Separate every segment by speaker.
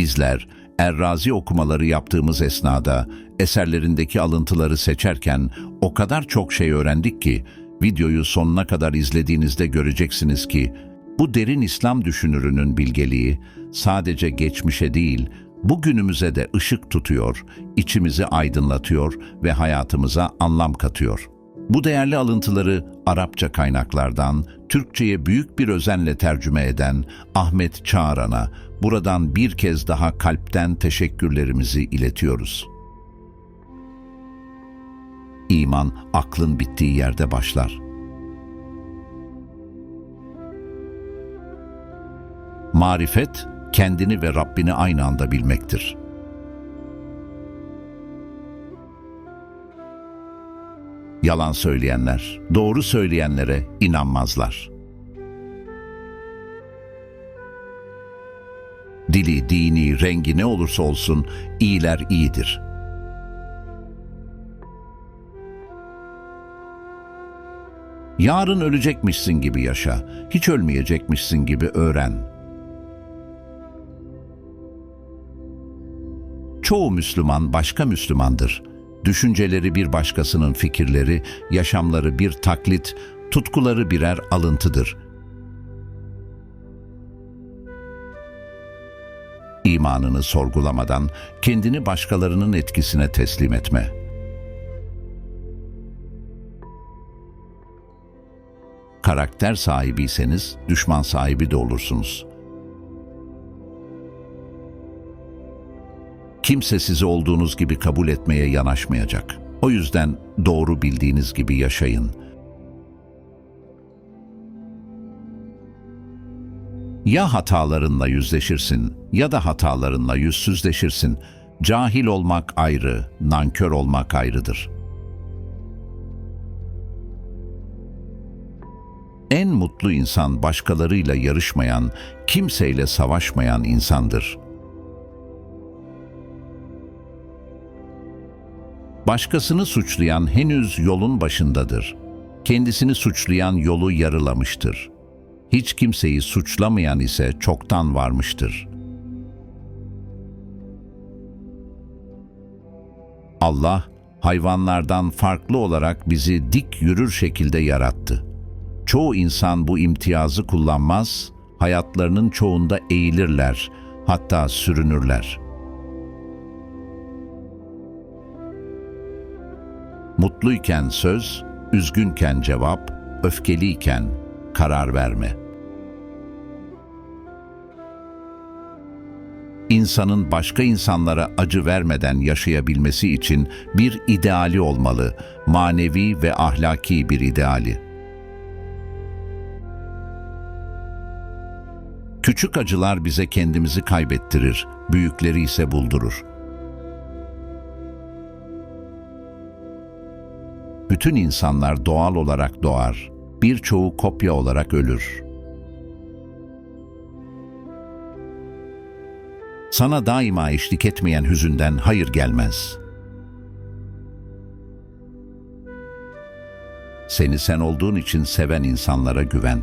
Speaker 1: Bizler Errazi okumaları yaptığımız esnada eserlerindeki alıntıları seçerken o kadar çok şey öğrendik ki videoyu sonuna kadar izlediğinizde göreceksiniz ki bu derin İslam düşünürünün bilgeliği sadece geçmişe değil bugünümüze de ışık tutuyor, içimizi aydınlatıyor ve hayatımıza anlam katıyor. Bu değerli alıntıları Arapça kaynaklardan Türkçe'ye büyük bir özenle tercüme eden Ahmet Çağran'a buradan bir kez daha kalpten teşekkürlerimizi iletiyoruz. İman aklın bittiği yerde başlar. Marifet, kendini ve Rabbini aynı anda bilmektir. Yalan söyleyenler, doğru söyleyenlere inanmazlar. Dili, dini, rengi ne olursa olsun iyiler iyidir. Yarın ölecekmişsin gibi yaşa, hiç ölmeyecekmişsin gibi öğren. Çoğu Müslüman başka Müslümandır. Düşünceleri bir başkasının fikirleri, yaşamları bir taklit, tutkuları birer alıntıdır. İmanını sorgulamadan kendini başkalarının etkisine teslim etme. Karakter sahibiyseniz düşman sahibi de olursunuz. Kimse sizi olduğunuz gibi kabul etmeye yanaşmayacak. O yüzden doğru bildiğiniz gibi yaşayın. Ya hatalarınla yüzleşirsin ya da hatalarınla yüzsüzleşirsin. Cahil olmak ayrı, nankör olmak ayrıdır. En mutlu insan başkalarıyla yarışmayan, kimseyle savaşmayan insandır.'' Başkasını suçlayan henüz yolun başındadır. Kendisini suçlayan yolu yarılamıştır. Hiç kimseyi suçlamayan ise çoktan varmıştır. Allah, hayvanlardan farklı olarak bizi dik yürür şekilde yarattı. Çoğu insan bu imtiyazı kullanmaz, hayatlarının çoğunda eğilirler, hatta sürünürler.'' Mutluyken söz, üzgünken cevap, öfkeliyken karar verme. İnsanın başka insanlara acı vermeden yaşayabilmesi için bir ideali olmalı, manevi ve ahlaki bir ideali. Küçük acılar bize kendimizi kaybettirir, büyükleri ise buldurur. Bütün insanlar doğal olarak doğar, birçoğu kopya olarak ölür. Sana daima eşlik etmeyen hüzünden hayır gelmez. Seni sen olduğun için seven insanlara güven.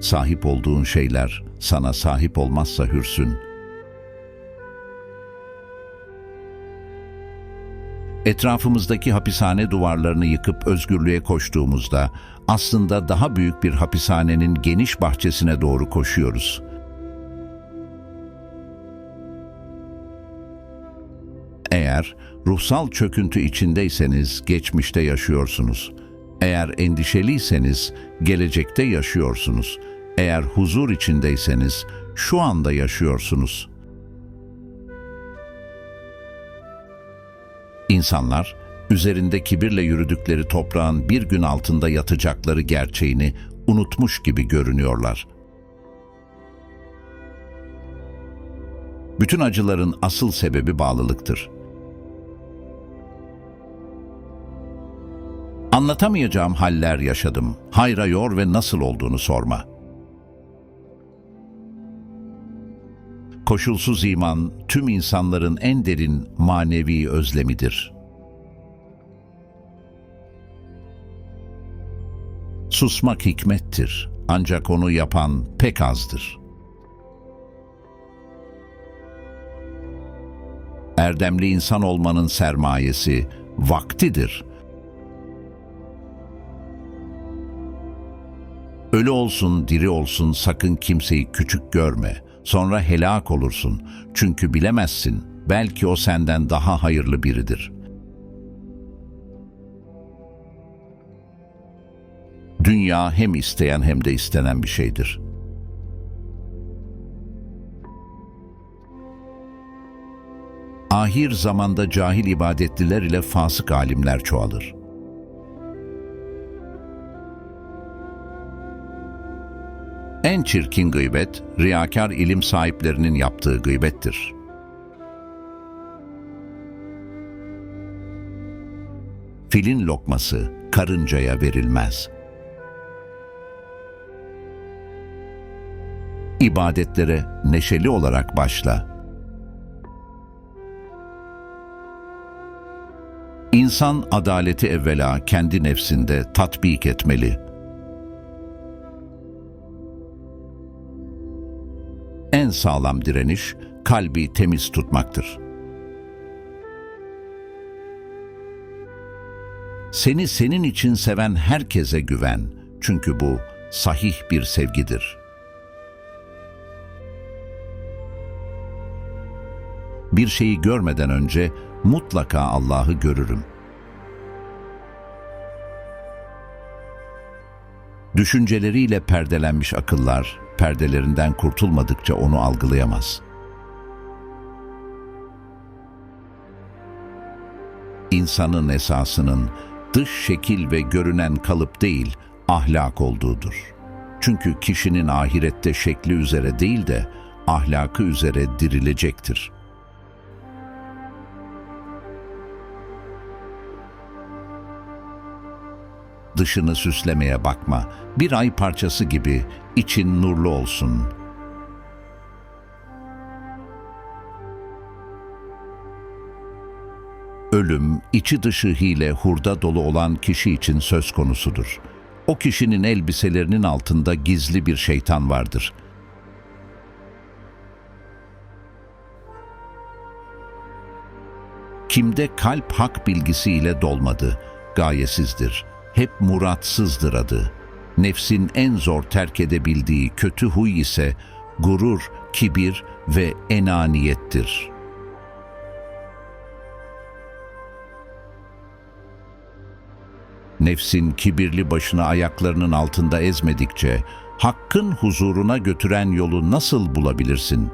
Speaker 1: Sahip olduğun şeyler sana sahip olmazsa hürsün.'' Etrafımızdaki hapishane duvarlarını yıkıp özgürlüğe koştuğumuzda aslında daha büyük bir hapishanenin geniş bahçesine doğru koşuyoruz. Eğer ruhsal çöküntü içindeyseniz geçmişte yaşıyorsunuz. Eğer endişeliyseniz gelecekte yaşıyorsunuz. Eğer huzur içindeyseniz şu anda yaşıyorsunuz.'' İnsanlar, üzerinde kibirle yürüdükleri toprağın bir gün altında yatacakları gerçeğini unutmuş gibi görünüyorlar. Bütün acıların asıl sebebi bağlılıktır. Anlatamayacağım haller yaşadım. Hayra yor ve nasıl olduğunu sorma. Koşulsuz iman tüm insanların en derin manevi özlemidir. Susmak hikmettir. Ancak onu yapan pek azdır. Erdemli insan olmanın sermayesi vaktidir. Ölü olsun, diri olsun sakın kimseyi küçük görme. Sonra helak olursun. Çünkü bilemezsin. Belki o senden daha hayırlı biridir. Dünya hem isteyen hem de istenen bir şeydir. Ahir zamanda cahil ibadetliler ile fasık alimler çoğalır. En çirkin gıybet, riyakar ilim sahiplerinin yaptığı gıybettir. Filin lokması karıncaya verilmez. İbadetlere neşeli olarak başla. İnsan adaleti evvela kendi nefsinde tatbik etmeli. En sağlam direniş kalbi temiz tutmaktır. Seni senin için seven herkese güven. Çünkü bu sahih bir sevgidir. Bir şeyi görmeden önce mutlaka Allah'ı görürüm. Düşünceleriyle perdelenmiş akıllar, perdelerinden kurtulmadıkça onu algılayamaz. İnsanın esasının dış şekil ve görünen kalıp değil, ahlak olduğudur. Çünkü kişinin ahirette şekli üzere değil de ahlakı üzere dirilecektir.'' Dışını süslemeye bakma. Bir ay parçası gibi için nurlu olsun. Ölüm, içi dışı hile, hurda dolu olan kişi için söz konusudur. O kişinin elbiselerinin altında gizli bir şeytan vardır. Kimde kalp hak bilgisiyle dolmadı, gayesizdir.'' Hep muratsızdır adı. Nefsin en zor terk edebildiği kötü huy ise gurur, kibir ve enaniyettir. Nefsin kibirli başını ayaklarının altında ezmedikçe, hakkın huzuruna götüren yolu nasıl bulabilirsin?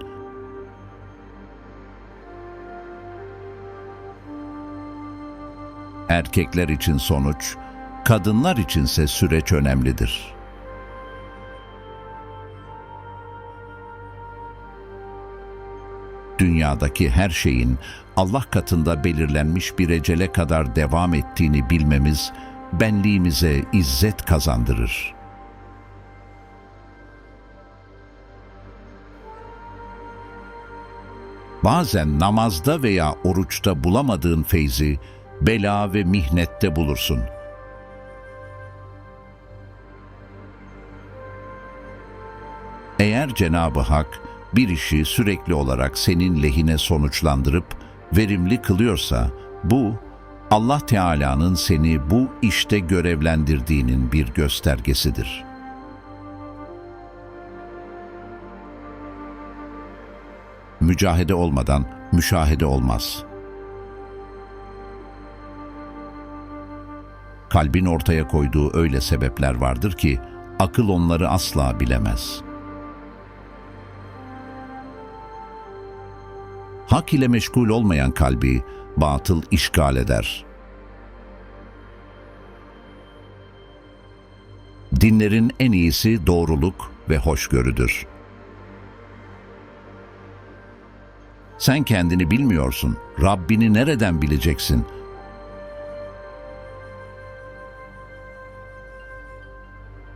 Speaker 1: Erkekler için sonuç, Kadınlar içinse süreç önemlidir. Dünyadaki her şeyin Allah katında belirlenmiş bir ecele kadar devam ettiğini bilmemiz benliğimize izzet kazandırır. Bazen namazda veya oruçta bulamadığın feyzi bela ve mihnette bulursun.'' Eğer Cenab-ı Hak bir işi sürekli olarak senin lehine sonuçlandırıp verimli kılıyorsa bu Allah Teala'nın seni bu işte görevlendirdiğinin bir göstergesidir. Mücahede olmadan müşahede olmaz. Kalbin ortaya koyduğu öyle sebepler vardır ki akıl onları asla bilemez.'' Hak ile meşgul olmayan kalbi batıl işgal eder. Dinlerin en iyisi doğruluk ve hoşgörüdür. Sen kendini bilmiyorsun, Rabbini nereden bileceksin?''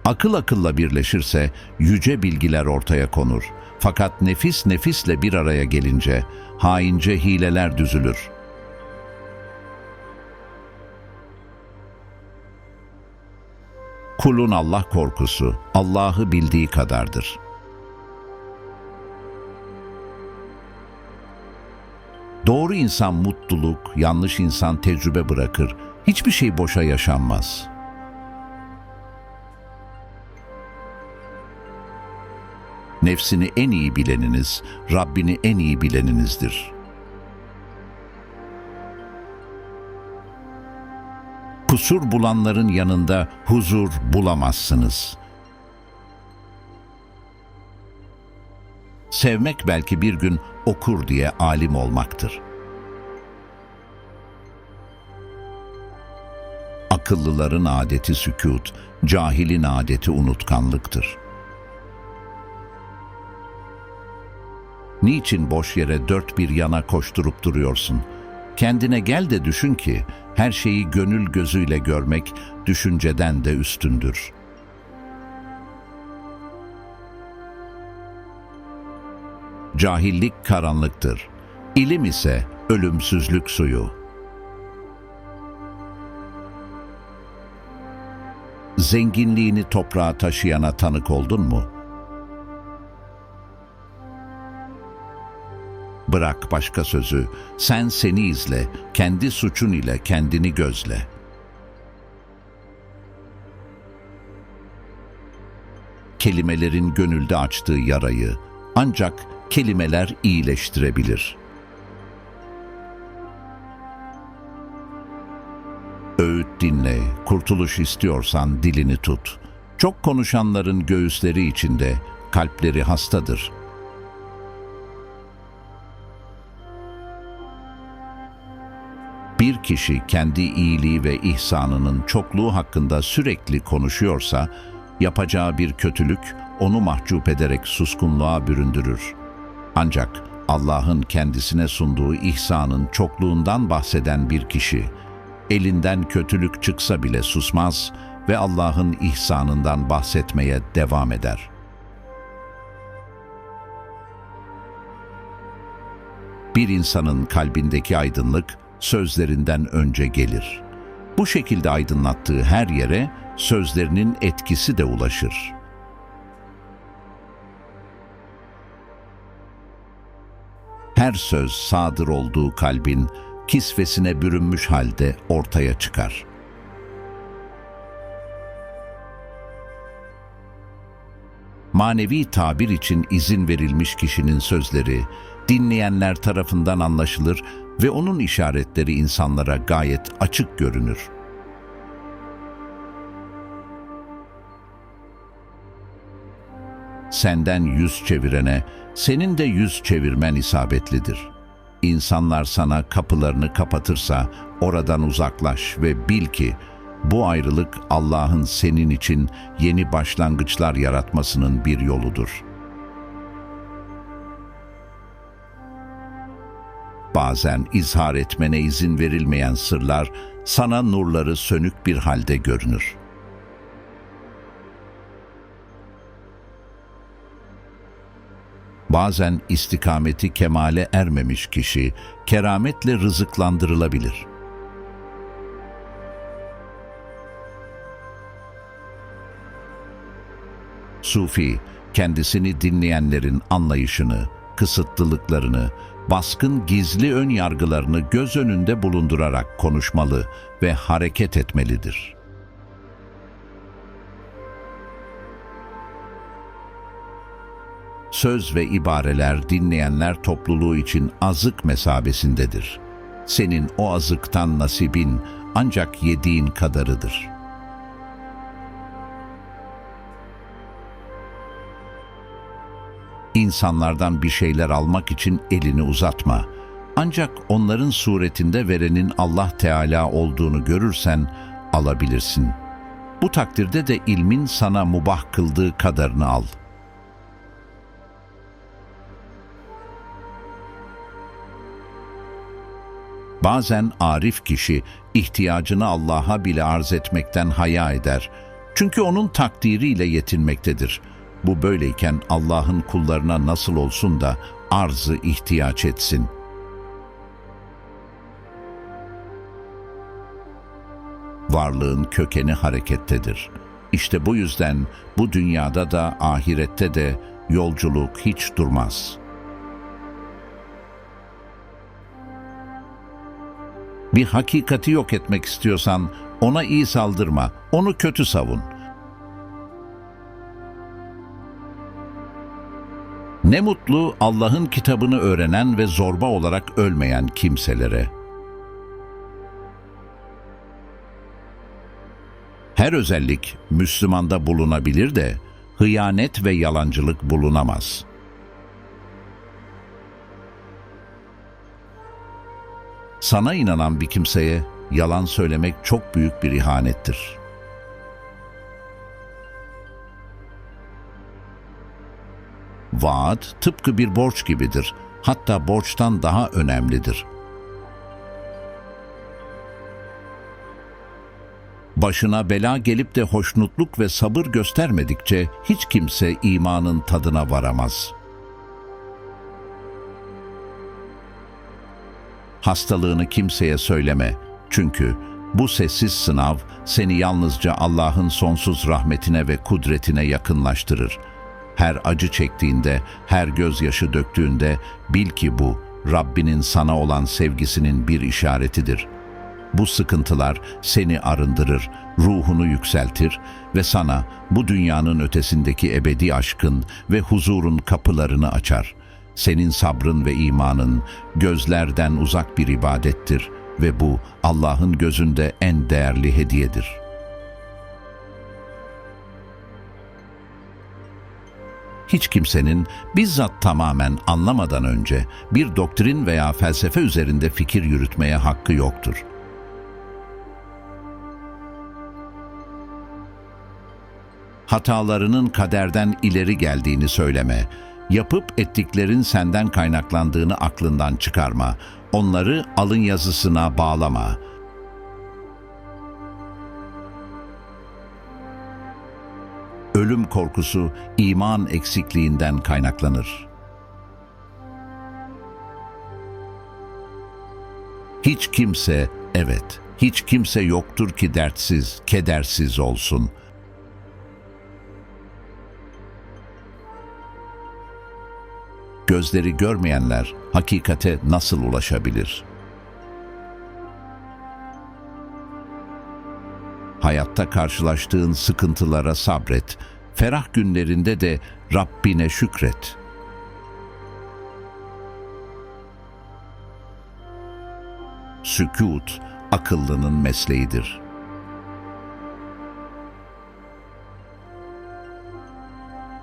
Speaker 1: Akıl akılla birleşirse yüce bilgiler ortaya konur. Fakat nefis nefisle bir araya gelince haince hileler düzülür. Kulun Allah korkusu Allah'ı bildiği kadardır. Doğru insan mutluluk, yanlış insan tecrübe bırakır. Hiçbir şey boşa yaşanmaz. Nefsini en iyi bileniniz, Rabbini en iyi bileninizdir. Kusur bulanların yanında huzur bulamazsınız. Sevmek belki bir gün okur diye alim olmaktır. Akıllıların adeti sükut, cahilin adeti unutkanlıktır. Niçin boş yere dört bir yana koşturup duruyorsun? Kendine gel de düşün ki her şeyi gönül gözüyle görmek düşünceden de üstündür. Cahillik karanlıktır. İlim ise ölümsüzlük suyu. Zenginliğini toprağa taşıyana tanık oldun mu? Bırak başka sözü, sen seni izle, kendi suçun ile kendini gözle. Kelimelerin gönülde açtığı yarayı ancak kelimeler iyileştirebilir. Öğüt dinle, kurtuluş istiyorsan dilini tut. Çok konuşanların göğüsleri içinde, kalpleri hastadır.'' Kişi kendi iyiliği ve ihsanının çokluğu hakkında sürekli konuşuyorsa, yapacağı bir kötülük onu mahcup ederek suskunluğa büründürür. Ancak Allah'ın kendisine sunduğu ihsanın çokluğundan bahseden bir kişi, elinden kötülük çıksa bile susmaz ve Allah'ın ihsanından bahsetmeye devam eder. Bir insanın kalbindeki aydınlık, sözlerinden önce gelir. Bu şekilde aydınlattığı her yere sözlerinin etkisi de ulaşır. Her söz sadır olduğu kalbin kisvesine bürünmüş halde ortaya çıkar. Manevi tabir için izin verilmiş kişinin sözleri dinleyenler tarafından anlaşılır ve onun işaretleri insanlara gayet açık görünür. Senden yüz çevirene, senin de yüz çevirmen isabetlidir. İnsanlar sana kapılarını kapatırsa oradan uzaklaş ve bil ki bu ayrılık Allah'ın senin için yeni başlangıçlar yaratmasının bir yoludur.'' Bazen izhar etmene izin verilmeyen sırlar sana nurları sönük bir halde görünür. Bazen istikameti kemale ermemiş kişi kerametle rızıklandırılabilir. Sufi, kendisini dinleyenlerin anlayışını, kısıtlılıklarını, baskın gizli ön yargılarını göz önünde bulundurarak konuşmalı ve hareket etmelidir. Söz ve ibareler dinleyenler topluluğu için azık mesabesindedir. Senin o azıktan nasibin ancak yediğin kadarıdır.'' İnsanlardan bir şeyler almak için elini uzatma. Ancak onların suretinde verenin Allah Teala olduğunu görürsen alabilirsin. Bu takdirde de ilmin sana mubah kıldığı kadarını al. Bazen arif kişi ihtiyacını Allah'a bile arz etmekten haya eder. Çünkü onun takdiriyle yetinmektedir.'' Bu böyleyken Allah'ın kullarına nasıl olsun da arzı ihtiyaç etsin. Varlığın kökeni harekettedir. İşte bu yüzden bu dünyada da ahirette de yolculuk hiç durmaz. Bir hakikati yok etmek istiyorsan ona iyi saldırma, onu kötü savun. Ne mutlu Allah'ın kitabını öğrenen ve zorba olarak ölmeyen kimselere. Her özellik Müslümanda bulunabilir de hıyanet ve yalancılık bulunamaz. Sana inanan bir kimseye yalan söylemek çok büyük bir ihanettir. Vaat tıpkı bir borç gibidir. Hatta borçtan daha önemlidir. Başına bela gelip de hoşnutluk ve sabır göstermedikçe hiç kimse imanın tadına varamaz. Hastalığını kimseye söyleme. Çünkü bu sessiz sınav seni yalnızca Allah'ın sonsuz rahmetine ve kudretine yakınlaştırır. Her acı çektiğinde, her gözyaşı döktüğünde bil ki bu Rabbinin sana olan sevgisinin bir işaretidir.'' Bu sıkıntılar seni arındırır, ruhunu yükseltir ve sana bu dünyanın ötesindeki ebedi aşkın ve huzurun kapılarını açar. Senin sabrın ve imanın gözlerden uzak bir ibadettir ve bu Allah'ın gözünde en değerli hediyedir. Hiç kimsenin bizzat tamamen anlamadan önce bir doktrin veya felsefe üzerinde fikir yürütmeye hakkı yoktur. hatalarının kaderden ileri geldiğini söyleme. Yapıp ettiklerin senden kaynaklandığını aklından çıkarma. Onları alın yazısına bağlama. Ölüm korkusu iman eksikliğinden kaynaklanır. Hiç kimse, evet, hiç kimse yoktur ki dertsiz, kedersiz olsun.'' gözleri görmeyenler hakikate nasıl ulaşabilir? Hayatta karşılaştığın sıkıntılara sabret, ferah günlerinde de Rabbine şükret. Sükut, akıllının mesleğidir.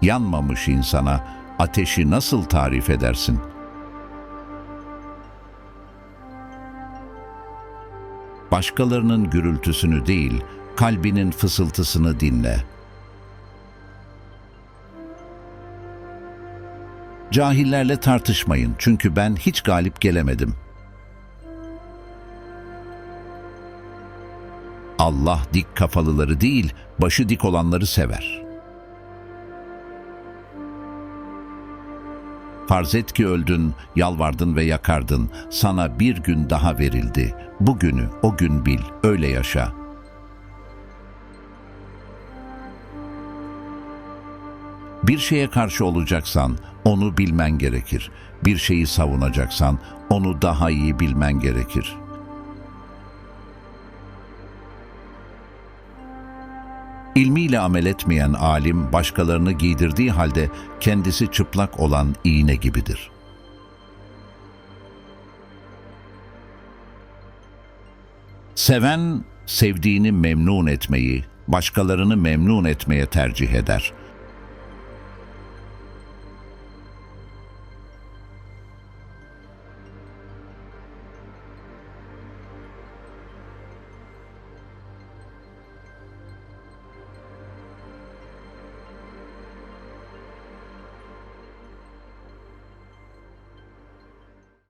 Speaker 1: Yanmamış insana ateşi nasıl tarif edersin? Başkalarının gürültüsünü değil, kalbinin fısıltısını dinle. Cahillerle tartışmayın çünkü ben hiç galip gelemedim. Allah dik kafalıları değil, başı dik olanları sever.'' Farz et ki öldün, yalvardın ve yakardın. Sana bir gün daha verildi. Bugünü o gün bil, öyle yaşa. Bir şeye karşı olacaksan onu bilmen gerekir. Bir şeyi savunacaksan onu daha iyi bilmen gerekir.'' İlmiyle amel etmeyen alim başkalarını giydirdiği halde kendisi çıplak olan iğne gibidir. Seven, sevdiğini memnun etmeyi, başkalarını memnun etmeye tercih eder.''